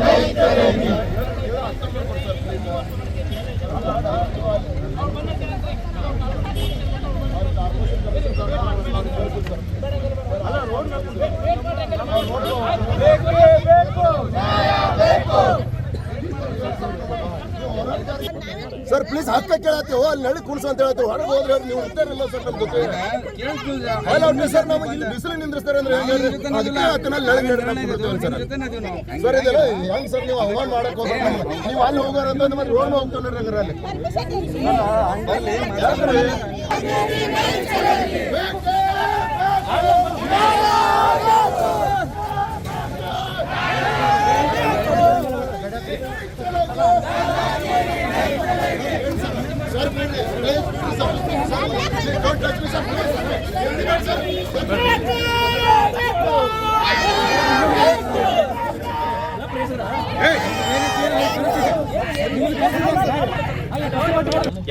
नहीं करेंगे sir please ಹತ್ತ ಕೇಳತ್ತೀವೋ. ಅಲ್ಲಿ ನಳಿ ಕುಣಿಸು ಅಂತ ಹೇಳ್ತೀವಿ. ಹೊರಗೆ ಹೋದ್ರೆ ನೀವು ಇಲ್ಲ ಸರ್ ನಮ್ಮ ಜೊತೆ ಅಲ್ಲ ಅವ್ರು ಸರ್. ನಮಗೆ ಇಲ್ಲಿ ಬಿಸಿಲು ನಿಂದ್ರಿಸ್ತಾರೆ ಅಂದ್ರೆ ಹೆಂಗೆ? ಅದಕ್ಕೆ ನಡಿ ಸರ್. ಸರ್ ಇದೆಲ್ಲ ಹೆಂಗ್ ಸರ್ ನೀವು ಅವಮಾನ ಮಾಡಕ್ ಹೋಗ್ಬೇಡಿ ನೀವು ಅಲ್ಲಿ ಹೋಗೋರ ಅಂತ ಮತ್ತೆ ರೋಡ್ ಹೋಗ್ತಾನೆ ಅಲ್ಲಿ.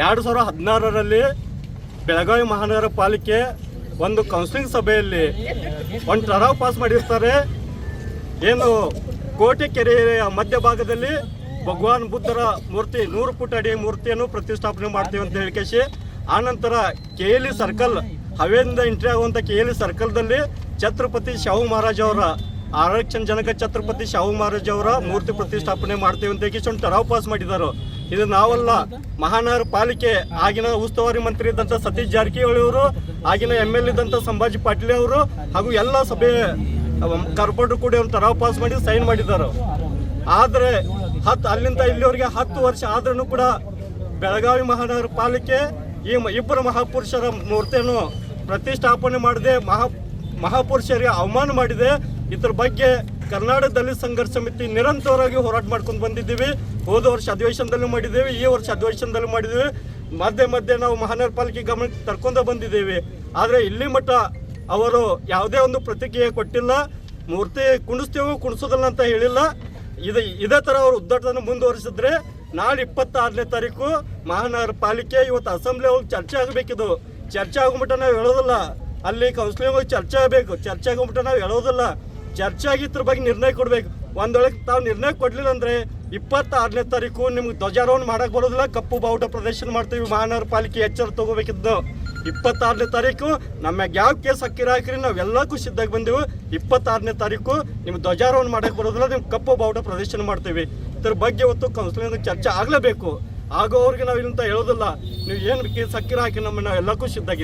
ಎರಡು ಸಾವಿರ ಹದಿನಾರರಲ್ಲಿ ಬೆಳಗಾವಿ ಮಹಾನಗರ ಪಾಲಿಕೆ ಒಂದು ಕೌನ್ಸಿಲಿಂಗ್ ಸಭೆಯಲ್ಲಿ ಒಂದು ಟರಾವ್ ಪಾಸ್ ಮಾಡಿರ್ತಾರೆ. ಏನು ಕೋಟೆ ಕೆರೆಯ ಮಧ್ಯಭಾಗದಲ್ಲಿ ಭಗವಾನ್ ಬುದ್ಧರ ಮೂರ್ತಿ, ನೂರು ಫುಟ್ ಅಡಿ ಮೂರ್ತಿಯನ್ನು ಪ್ರತಿಷ್ಠಾಪನೆ ಮಾಡ್ತೀವಿ ಅಂತ ಹೇಳಿಕೇಶಿ ಆನಂತರ ಕೆ ಎಲ್ ಇ ಸರ್ಕಲ್, ಹವೆಯಿಂದ ಎಂಟ್ರಿ ಆಗುವಂಥ ಕೆ ಎಲ್ ಇ ಸರ್ಕಲ್ದಲ್ಲಿ ಛತ್ರಪತಿ ಶಾಹು ಮಹಾರಾಜ್ ಅವರ, ಆರಕ್ಷಣ ಜನಕ ಛತ್ರಪತಿ ಶಾಹು ಮಹಾರಾಜ್ ಅವರ ಮೂರ್ತಿ ಪ್ರತಿಷ್ಠಾಪನೆ ಮಾಡ್ತೀವಿ ಅಂತ ಹೇಳಿ ಒಂದು ಟರಾವ್ ಪಾಸ್ ಮಾಡಿದ್ದಾರೆ ಇದು ನಾವಲ್ಲ ಮಹಾನಗರ ಪಾಲಿಕೆ, ಆಗಿನ ಉಸ್ತುವಾರಿ ಮಂತ್ರಿ ಇದ್ದಂಥ ಸತೀಶ್ ಜಾರಕಿಹೊಳಿ ಅವರು, ಆಗಿನ ಎಂ ಎಲ್ ಇದ್ದಂಥ ಸಂಭಾಜಿ ಪಾಟೀಲ್ ಅವರು, ಹಾಗೂ ಎಲ್ಲ ಸಭೆ ಕಾರ್ಪೊರೇಟರ್ ಕೂಡ ಒಂದು ಟರಾವ್ ಪಾಸ್ ಮಾಡಿ ಸೈನ್ ಮಾಡಿದ್ದಾರೆ ಆದರೆ ಹತ್ತು ಅಲ್ಲಿಂದ ಇಲ್ಲಿವರೆಗೆ ಹತ್ತು ವರ್ಷ ಆದ್ರೂ ಕೂಡ ಬೆಳಗಾವಿ ಮಹಾನಗರ ಪಾಲಿಕೆ ಈ ಇಬ್ಬರು ಮಹಾಪುರುಷರ ಮೂರ್ತಿಯನ್ನು ಪ್ರತಿಷ್ಠಾಪನೆ ಮಾಡಿದೆ. ಮಹಾ ಮಹಾಪುರುಷರಿಗೆ ಅವಮಾನ ಮಾಡಿದೆ. ಇದ್ರ ಬಗ್ಗೆ ಕರ್ನಾಟಕ ದಲಿತ ಸಂಘರ್ಷ ಸಮಿತಿ ನಿರಂತರವಾಗಿ ಹೋರಾಟ ಮಾಡ್ಕೊಂಡು ಬಂದಿದ್ದೀವಿ. ಹೋದ ವರ್ಷ ಅಧಿವೇಶನದಲ್ಲೂ ಮಾಡಿದ್ದೇವೆ. ಈ ವರ್ಷ ಅಧಿವೇಶನದಲ್ಲೂ ಮಾಡಿದ್ದೀವಿ. ಮಧ್ಯೆ ಮಧ್ಯೆ ನಾವು ಮಹಾನಗರ ಪಾಲಿಕೆ ಗಮನಕ್ಕೆ ತರ್ಕೊಂಡು ಬಂದಿದ್ದೀವಿ. ಆದರೆ ಇಲ್ಲಿ ಮಟ್ಟ ಅವರು ಯಾವುದೇ ಒಂದು ಪ್ರತಿಕ್ರಿಯೆ ಕೊಟ್ಟಿಲ್ಲ. ಮೂರ್ತಿ ಕುಣಿಸ್ತೇವೆ ಕುಣಿಸೋದಿಲ್ಲ ಅಂತ ಹೇಳಿಲ್ಲ. ಇದು ಇದೇ ಥರ ಅವರು ಉದ್ದಾಟನ ಮುಂದುವರಿಸಿದ್ರೆ ನಾಳೆ ಇಪ್ಪತ್ತಾರನೇ ತಾರೀಕು ಮಹಾನಗರ ಪಾಲಿಕೆ ಇವತ್ತು ಅಸೆಂಬ್ಲಿ ಹೋಗಿ ಚರ್ಚೆ ಆಗಬೇಕಿದು. ಚರ್ಚೆ ಆಗುಮಟ್ಟ ನಾವು ಹೇಳೋದಿಲ್ಲ. ಅಲ್ಲಿ ಕೌನ್ಸಿಲಿಂಗ್ ಹೋಗಿ ಚರ್ಚೆ ಆಗಬೇಕು. ಚರ್ಚೆ ಆಗುಮಟ್ಟ ನಾವು ಹೇಳೋದಿಲ್ಲ. ಚರ್ಚೆ ಆಗಿದ್ರ ಬಗ್ಗೆ ನಿರ್ಣಯ ಕೊಡಬೇಕು. ಒಂದೊಳಗೆ ತಾವು ನಿರ್ಣಯ ಕೊಡಲಿಲ್ಲ ಅಂದರೆ ಇಪ್ಪತ್ತಾರನೇ ತಾರೀಕು ನಿಮ್ಗೆ ಧ್ವಜಾರೋಹಣ ಮಾಡೋಕ್ಕೆ ಬರೋದಿಲ್ಲ. ಕಪ್ಪು ಬಾವುಟ ಪ್ರದರ್ಶನ ಮಾಡ್ತೀವಿ ಮಹಾನಗರ ಪಾಲಿಕೆ ಎಚ್ಚರ ತಗೋಬೇಕಿದ್ದು. ಇಪ್ಪತ್ತಾರನೇ ತಾರೀಕು, ನಮ್ಮ ಯಾವ ಕೇಸ್ ಹಕ್ಕಿರ ಹಾಕಿರಿ ನಾವು ಎಲ್ಲಕ್ಕೂ ಸಿದ್ಧಾಗಿ ಬಂದೆವು. ಇಪ್ಪತ್ತಾರನೇ ತಾರೀಕು ನಿಮ್ಮ ಧ್ವಜಾರೋಹಣ ಮಾಡೋಕೆ ಬರೋದಿಲ್ಲ ನಿಮ್ಮ ಕಪ್ಪು ಬಾವುಟ ಪ್ರದರ್ಶನ ಮಾಡ್ತೀವಿ. ಇದ್ರ ಬಗ್ಗೆ ಇವತ್ತು ಕೌನ್ಸಿಲಿಂದ ಚರ್ಚೆ ಆಗಲೇಬೇಕು. ಆಗೋವ್ರಿಗೆ ನಾವು ಇಲ್ಲಂತ ಹೇಳೋದಿಲ್ಲ. ನೀವು ಏನು ಕೇಸ್ ಹಕ್ಕಿರ ಹಾಕಿ ನಮ್ಮ ನಾವು ಎಲ್ಲಕ್ಕೂ ಸಿದ್ಧಾಗಿದ್ದೀವಿ